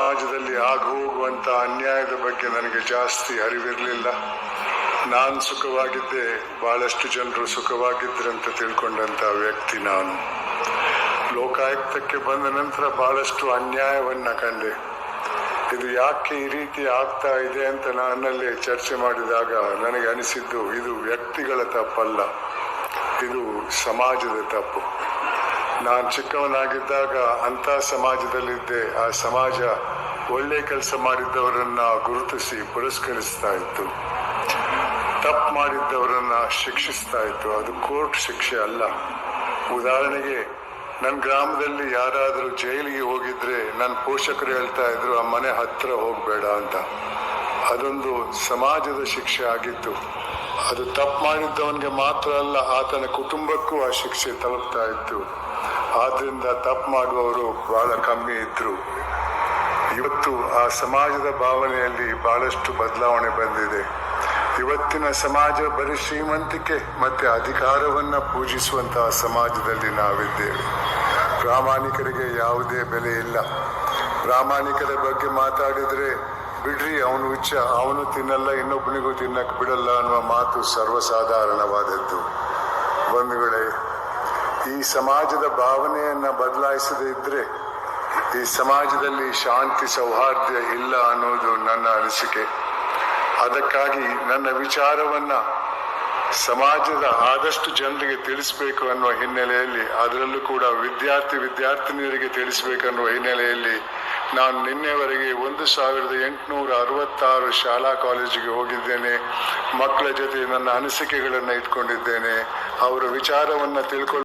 ಸಮಾಜದಲ್ಲಿ ಆಗ ಅನ್ಯಾಯದ ಬಗ್ಗೆ ನನಗೆ ಜಾಸ್ತಿ ಅರಿವಿರಲಿಲ್ಲ. ನಾನು ಸುಖವಾಗಿದ್ದೆ, ಬಹಳಷ್ಟು ಜನರು ಸುಖವಾಗಿದ್ರಂತ ತಿಳ್ಕೊಂಡಂತ ವ್ಯಕ್ತಿ ನಾನು. ಲೋಕಾಯುಕ್ತಕ್ಕೆ ಬಂದ ನಂತರ ಬಹಳಷ್ಟು ಅನ್ಯಾಯವನ್ನ ಕಂಡೆ. ಇದು ಯಾಕೆ ಈ ರೀತಿ ಆಗ್ತಾ ಇದೆ ಅಂತ ನನ್ನಲ್ಲಿ ಚರ್ಚೆ ಮಾಡಿದಾಗ ನನಗೆ ಅನಿಸಿದ್ದು, ಇದು ವ್ಯಕ್ತಿಗಳ ತಪ್ಪಲ್ಲ. ಇದು ಸಮಾಜದ ತಪ್ಪು. ನಾನು ಚಿಕ್ಕವನಾಗಿದ್ದಾಗ ಅಂಥ ಸಮಾಜದಲ್ಲಿದ್ದೆ. ಆ ಸಮಾಜ ಒಳ್ಳೆ ಕೆಲಸ ಮಾಡಿದ್ದವರನ್ನ ಗುರುತಿಸಿ ಪುರಸ್ಕರಿಸ್ತಾ ಇತ್ತು. ತಪ್ಪು ಮಾಡಿದ್ದವರನ್ನ ಶಿಕ್ಷಿಸ್ತಾ ಇತ್ತು. ಅದು ಕೋರ್ಟ್ ಶಿಕ್ಷೆ ಅಲ್ಲ. ಉದಾಹರಣೆಗೆ ನನ್ನ ಗ್ರಾಮದಲ್ಲಿ ಯಾರಾದರೂ ಜೈಲಿಗೆ ಹೋಗಿದ್ರೆ ನನ್ನ ಪೋಷಕರು ಹೇಳ್ತಾ ಇದ್ರು, ಆ ಮನೆ ಹತ್ರ ಹೋಗಬೇಡ ಅಂತ. ಅದೊಂದು ಸಮಾಜದ ಶಿಕ್ಷೆ ಆಗಿತ್ತು. ಅದು ತಪ್ಪು ಮಾಡಿದ್ದವನಿಗೆ ಮಾತ್ರ ಅಲ್ಲ, ಆತನ ಕುಟುಂಬಕ್ಕೂ ಆ ಶಿಕ್ಷೆ ತಲುಪ್ತಾ ಇತ್ತು. ಆದ್ರಿಂದ ತಪ್ಪು ಮಾಡುವವರು ಬಹಳ ಕಮ್ಮಿ ಇದ್ದರು ಇವತ್ತು ಆ ಸಮಾಜದ ಭಾವನೆಯಲ್ಲಿ ಬಹಳಷ್ಟು ಬದಲಾವಣೆ ಬಂದಿದೆ. ಇವತ್ತಿನ ಸಮಾಜ ಬರೀ ಶ್ರೀಮಂತಿಕೆ ಮತ್ತೆ ಅಧಿಕಾರವನ್ನ ಪೂಜಿಸುವಂತಹ ಸಮಾಜದಲ್ಲಿ ನಾವಿದ್ದೇವೆ. ಪ್ರಾಮಾಣಿಕರಿಗೆ ಯಾವುದೇ ಬೆಲೆ ಇಲ್ಲ. ಪ್ರಾಮಾಣಿಕರ ಬಗ್ಗೆ ಮಾತಾಡಿದ್ರೆ, ಬಿಡ್ರಿ, ಅವನು ಉಚ್ಚ ಅವನು ತಿನ್ನಲ್ಲ, ಇನ್ನೊಬ್ಬನಿಗೂ ತಿನ್ನಕ್ ಬಿಡಲ್ಲ ಅನ್ನುವ ಮಾತು ಸರ್ವಸಾಧಾರಣವಾದದ್ದು. ಬಂಧುಗಳೇ ಈ ಸಮಾಜದ ಭಾವನೆಯನ್ನ ಬದಲಾಯಿಸದೇ ಇದ್ರೆ ಈ ಸಮಾಜದಲ್ಲಿ ಶಾಂತಿ ಸೌಹಾರ್ದ ಇಲ್ಲ ಅನ್ನೋದು ನನ್ನ ಅನಿಸಿಕೆ. ಅದಕ್ಕಾಗಿ ನನ್ನ ವಿಚಾರವನ್ನ ಸಮಾಜದ ಆದಷ್ಟು ಜನರಿಗೆ ತಿಳಿಸಬೇಕು ಅನ್ನುವ ಹಿನ್ನೆಲೆಯಲ್ಲಿ, ಅದರಲ್ಲೂ ಕೂಡ ವಿದ್ಯಾರ್ಥಿ ವಿದ್ಯಾರ್ಥಿನಿಯರಿಗೆ ತಿಳಿಸಬೇಕನ್ನುವ ಹಿನ್ನೆಲೆಯಲ್ಲಿ ನಾನು ನಿನ್ನೆವರೆಗೆ ಒಂದು ಸಾವಿರದ ಎಂಟುನೂರ ಅರವತ್ತಾರು ಶಾಲಾ ಕಾಲೇಜಿಗೆ ಹೋಗಿದ್ದೇನೆ. ಮಕ್ಕಳ ಜೊತೆ ನನ್ನ ಅನಿಸಿಕೆಗಳನ್ನು ಇಟ್ಕೊಂಡಿದ್ದೇನೆ. ಅವರ ವಿಚಾರವನ್ನು ತಿಳ್ಕೊಳ್ಳ